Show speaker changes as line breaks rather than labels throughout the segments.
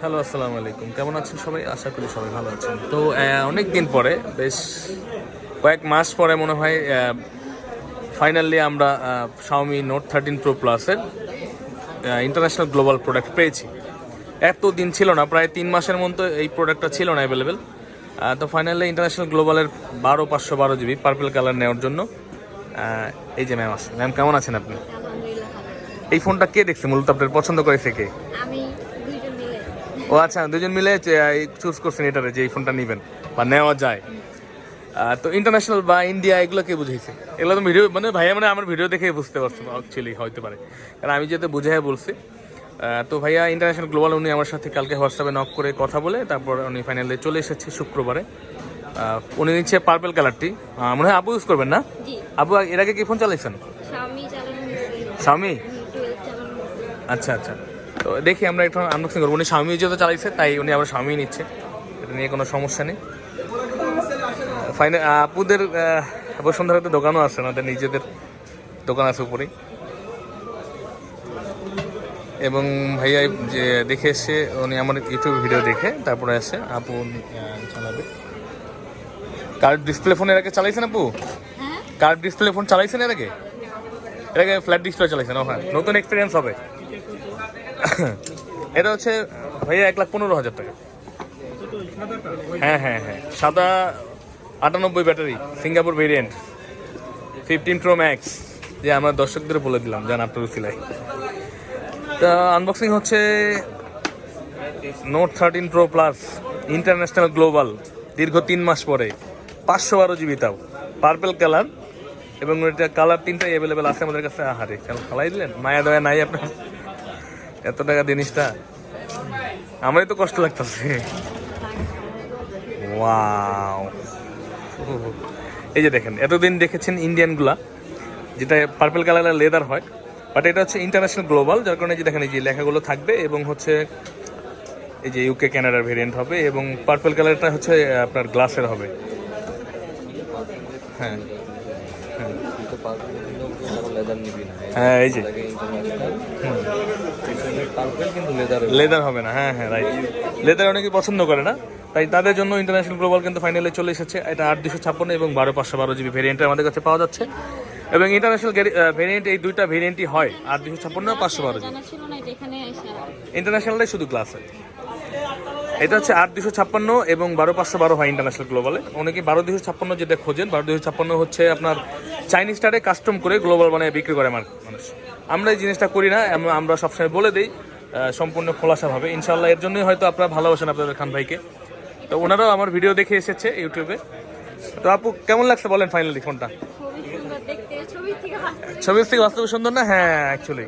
Hello আসসালামু আলাইকুম। কেমন আছেন সবাই? আশা করি সবাই ভালো আছেন। তো অনেক দিন পরে বেশ কয়েক মাস পরে মনে হয় ফাইনালি আমরা শাওমি নোট থার্টিন প্রো প্লাসের ইন্টারন্যাশনাল গ্লোবাল প্রোডাক্ট পেয়েছি। এত দিন ছিল না প্রায় তিন মাসের মতো এই প্রোডাক্টটা ছিল না অ্যাভেলেবেল তো ফাইনালি ইন্টারন্যাশনাল গ্লোবালের বারো পাঁচশো বারো জিবি পার্পল কালার নেওয়ার জন্য এই যে ম্যাম আছে ম্যাম কেমন আছেন আপনি? এই ফোনটা কে দেখছে? মূলত আপনার পছন্দ করেছে কে?
আমি
ও আচ্ছা দুজন মিলে চুজ করছেন এটারে যে এই ফোনটা নেবেন বা নেওয়া যায়। তো ইন্টারন্যাশনাল বা ইন্ডিয়া এগুলো কে বুঝাইছে? এগুলো তো ভিডিও মানে ভাইয়া মানে আমার ভিডিও দেখে বুঝতে পারছেন অ্যাকচুয়ালি হতে পারে। কারণ আমি যেহেতু বুঝাই বলছি তো ভাইয়া ইন্টারন্যাশনাল গ্লোবাল উনি আমার সাথে কালকে হোয়াটসঅ্যাপে নক করে কথা বলে তারপর উনি ফাইনালি চলে এসেছে শুক্রবারে। উনি নিচ্ছে পার্পল কালারটি মনে হয় আবু ইউজ করবেন না? আবু এর আগে কি ফোন চালাইছেন?
স্বামী
আচ্ছা আচ্ছা। তো দেখি আমরা একটু আনবক্সিং করব। উনি স্বামী যেহেতু চালাইছে তাই উনি আবার স্বামী নিচ্ছে। এটা নিয়ে কোনো সমস্যা নেই। ফাইনাল আপুদের বসুন্ধরাতে দোকানও আছে ওনাদের নিজেদের দোকান আছে উপরেই। এবং ভাইয়া যে দেখে এসে উনি আমার ইউটিউব ভিডিও দেখে তারপরে আসে আপু চালাবে। কার্ড ডিসপ্লে ফোন এর আগে চালাইছেন আপু? কার্ড ডিসপ্লে ফোন চালাইছেন এর আগে? এর আগে ফ্ল্যাট ডিসপ্লে চালাইছেন হ্যাঁ। নতুন এক্সপিরিয়েন্স হবে। এটা হচ্ছে ভাইয়া এক লাখ পনেরো হাজার টাকা। হ্যাঁ হ্যাঁ হ্যাঁ। সাদা আটানব্বই battery, Singapore variant fifteen pro max যে আমরা দর্শকদের বলে দিলাম, জান আপনার সিলাই তা আনবক্সিং হচ্ছে note thirteen pro plus international global দীর্ঘ তিন মাস পরে, পাঁচশো বারো জিবি তাও। পার্পেল কালার এবং এটা কালার তিনটাই অ্যাভেলেবেল আছে আমাদের কাছে। আহারে কেন খালাই দিলেন? মায়া দয়া নাই আপনার। এত টাকা জিনিসটা? আমারই তো কষ্ট লাগতেছে। ওয়াও। এই যে দেখেন, এতদিন দেখেছেন ইন্ডিয়ানগুলা যেটা পার্পল কালারের লেদার হয় বাট এটা হচ্ছে ইন্টারন্যাশনাল গ্লোবাল যার কারণে যে দেখেন, এই যে লেখাগুলো থাকবে এবং হচ্ছে এই যে ইউকে ক্যানাডার ভেরিয়েন্ট হবে এবং পার্পল কালারটা হচ্ছে, আপনার গ্লাসের হবে। হ্যাঁ। হ্যাঁ এই যে।
লেদার
লেদার হবে না হ্যাঁ হ্যাঁ রাইট লেদার অনেকে পছন্দ করে না তাই তাদের জন্য ইন্টারন্যাশনাল গ্লোবাল কিন্তু ফাইনালে চলে এসেছে। এটা আট দুশো ছাপ্পান্ন এবং বারো পাঁচশো বারো জিবি ভেরিয়েন্ট আমাদের কাছে পাওয়া যাচ্ছে। এবং ইন্টারন্যাশনাল ভেরিয়েন্ট এই দুইটা ভেরিয়েন্টই হয় আট দুশো ছাপ্পান্ন পাঁচশো বারো জিবি।
জানা ছিল না এটা এখানে এসে
ইন্টারন্যাশনালটাই শুধু ক্লাস হয় এটা হচ্ছে আট দুশো ছাপ্পান্ন এবং বারো পাঁচশো বারো হয় ইন্টারন্যাশনাল গ্লোবালে অনেকে বারো দুশো ছাপ্পান্ন যেটা খোঁজেন বারো দুশো ছাপ্পান্ন হচ্ছে আপনার চাইনিজ স্টারে কাস্টম করে গ্লোবাল বানিয়ে বিক্রি করে আমার মানুষ। আমরা এই জিনিসটা করি না আম- আমরা সবসময় বলে দিই সম্পূর্ণ খোলাসাভাবে ইনশাল্লাহ এর জন্যই হয়তো আপনারা ভালোবাসেন আপনাদের খান ভাইকে। তো ওনারাও আমার ভিডিও দেখে এসেছে ইউটিউবে। তো আপু কেমন লাগছে বলেন ফাইনালি ফোনটা ছবির থেকে বাস্তবে সুন্দর না? হ্যাঁ অ্যাকচুয়ালি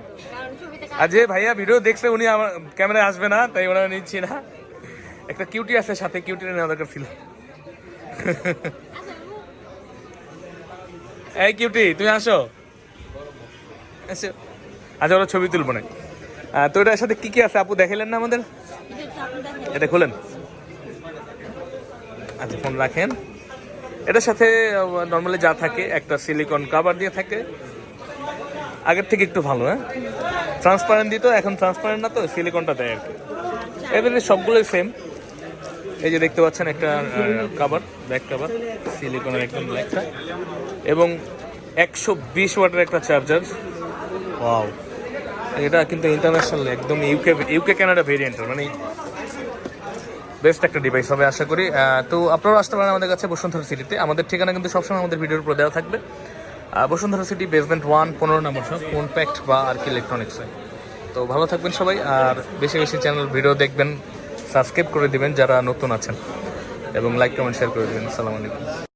আর যে ভাইয়া ভিডিও দেখছে উনি আমার ক্যামেরায় আসবে না তাই ওনারা নিচ্ছি না। একটা কিউটি আছে, সাথে কিউটি নেওয়া দরকার ছিল। এই কিউটি তুমি আসো। এসো আচ্ছা ওরা ছবি তুলবো না তো এটার সাথে কি কি আছে? আপু দেখাইলেন না আমাদের?
এটা
খোলেন। আচ্ছা ফোন রাখেন। এটার সাথে নর্মালি যা থাকে, একটা সিলিকন কাভার দিয়ে থাকে। আগের থেকে একটু ভালো হ্যাঁ? ট্রান্সপারেন্ট দিত, এখন ট্রান্সপারেন্ট না তো সিলিকনটা দেয় আর কি। এবারে সবগুলোই সেম এই যে দেখতে পাচ্ছেন একটা কাভার ব্যাক কাভার সিলিকনের একদম ব্ল্যাকটা এবং একশো বিশ ওয়াটের একটা চার্জার ওয়াও এটা কিন্তু ইন্টারন্যাশনাল একদম ইউকে ইউকে কানাডা ভেরিয়েন্টের মানে বেস্ট একটা ডিভাইস হবে আশা করি। তো আপনারাও আসতে পারেন আমাদের কাছে বসুন্ধরা সিটিতে আমাদের ঠিকানা কিন্তু সবসময় আমাদের ভিডিওর উপর দেওয়া থাকবে। বসুন্ধরা সিটি বেসমেন্ট ওয়ান পনেরো নম্বর সব ফোন প্যাক্ট বা আর কি ইলেকট্রনিক্সে তো ভালো থাকবেন সবাই আর বেশি বেশি চ্যানেল ভিডিও দেখবেন। সাবস্ক্রাইব করে দিবেন যারা নতুন আছেন। এবং লাইক কমেন্ট শেয়ার করে দিবেন। আসসালামু আলাইকুম